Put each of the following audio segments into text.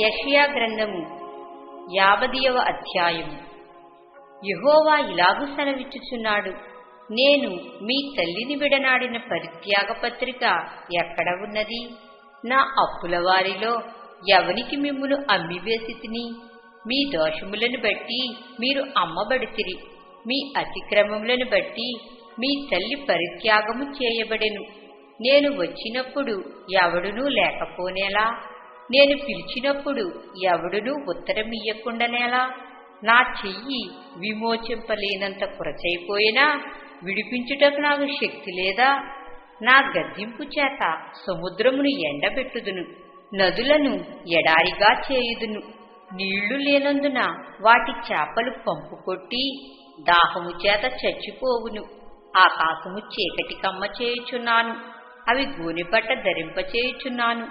యషయా గ్రంథము యాభదియవ అధ్యాయము యహోవా ఇలాగు సెలవిచ్చుచున్నాడు నేను మీ తల్లిని విడనాడిన పరిత్యాగ పత్రిక ఎక్కడ ఉన్నది? నా అప్పుల వారిలో ఎవనికి మిమ్మును అమ్మివేసి తిని? మీ దోషములను బట్టి మీరు అమ్మబడితిరి మీ అతిక్రమములను బట్టి మీ తల్లి పరిత్యాగము చేయబడెను. నేను వచ్చినప్పుడు ఎవడునూ లేకపోనేలా? నేను పిలిచినప్పుడు ఎవడునూ ఉత్తరమియ్యకుండానేలా నా చెయ్యి విమోచింపలేనంత కురచైపోయినా విడిపించుటకు నాకు శక్తి లేదా? నా గద్దింపు చేత సముద్రమును ఎండబెట్టుదును నదులను ఎడారిగా చేయుదును నీళ్ళు లేనందున వాటి చేపలు పంపుకొట్టి దాహము చేత చచ్చిపోవును ఆకాశము చీకటి కమ్మ చేయుచున్నాను అవి గోనెపట్ట ధరింపచేయుచున్నాను.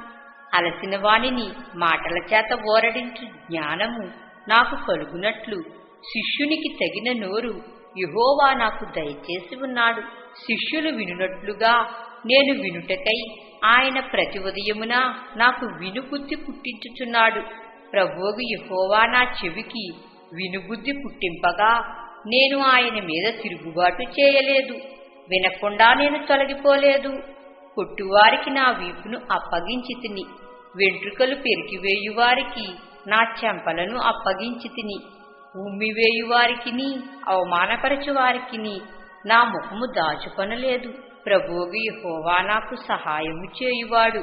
అలసిన వాణిని మాటల చేత ఓరడించు జ్ఞానము నాకు కలుగునట్లు. శిష్యునికి తగిన నోరు యహోవా నాకు దయచేసి ఉన్నాడు. శిష్యులు వినునట్లుగా నేను వినుటకై ఆయన ప్రతి ఉదయమున నాకు వినుబుద్ధి పుట్టించుచున్నాడు. ప్రభువు యహోవా నా చెవికి వినుబుద్ధి పుట్టింపగా నేను ఆయన మీద తిరుగుబాటు చేయలేదు. వినకుండా నేను తొలగిపోలేదు. కొట్టువారికి నా వీపును అప్పగించి తిని వెంట్రుకలు పెరికివేయువారికి నా చెంపలను అప్పగించి తిని ఉమ్మివేయువారికిని అవమానపరచువారికిని నా ముఖము దాచుకొనలేదు. ప్రభువు హోవా నాకు సహాయము చేయువాడు.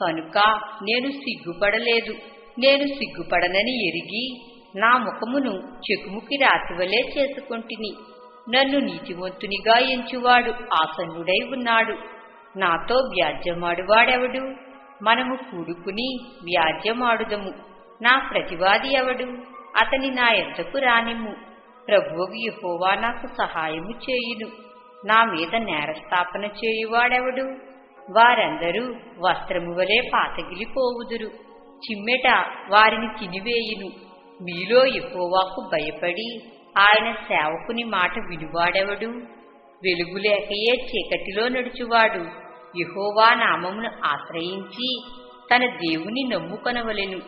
కనుక నేను సిగ్గుపడలేదు. నేను సిగ్గుపడనని ఎరిగి నా ముఖమును చెకుముకి రాతివలే చేసుకొంటిని. నన్ను నీతివంతునిగా ఎంచువాడు ఆసన్నుడై ఉన్నాడు. నాతో వ్యాజ్యమాడువాడెవడు? మనము కూడుకుని వ్యాజ్యమాడుదము. నా ప్రతివాది ఎవడు? అతని నా ఎద్దకు రానిమ్ము. ప్రభువు యహోవా నాకు సహాయము చేయును. నా మీద నేరస్థాపన చేయువాడెవడు? వారందరూ వస్త్రము వలె పాతగిలిపోవుదురు. చిమ్మెట వారిని తినివేయును. మీలో యెహోవాకు భయపడి ఆయన సేవకుని మాట వినువాడెవడు? వెలుగులేకయే చీకటిలో నడుచువాడు. యహోవా నామమును ఆశ్రయించి తన దేవుని నమ్ముకొనవలెను.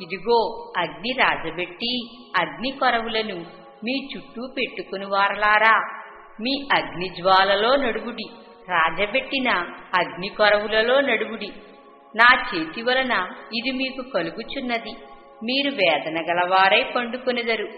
ఇదిగో అగ్ని రాజబెట్టి అగ్ని కొరవులను మీ చుట్టూ పెట్టుకుని వారలారా మీ అగ్ని జ్వాలలో నడుగుడి రాజబెట్టిన అగ్ని కొరవులలో నడుగుడి. నా చేతి వలన ఇది మీకు కలుగుచున్నది. మీరు వేదన గలవారై పండుకొనిదరు.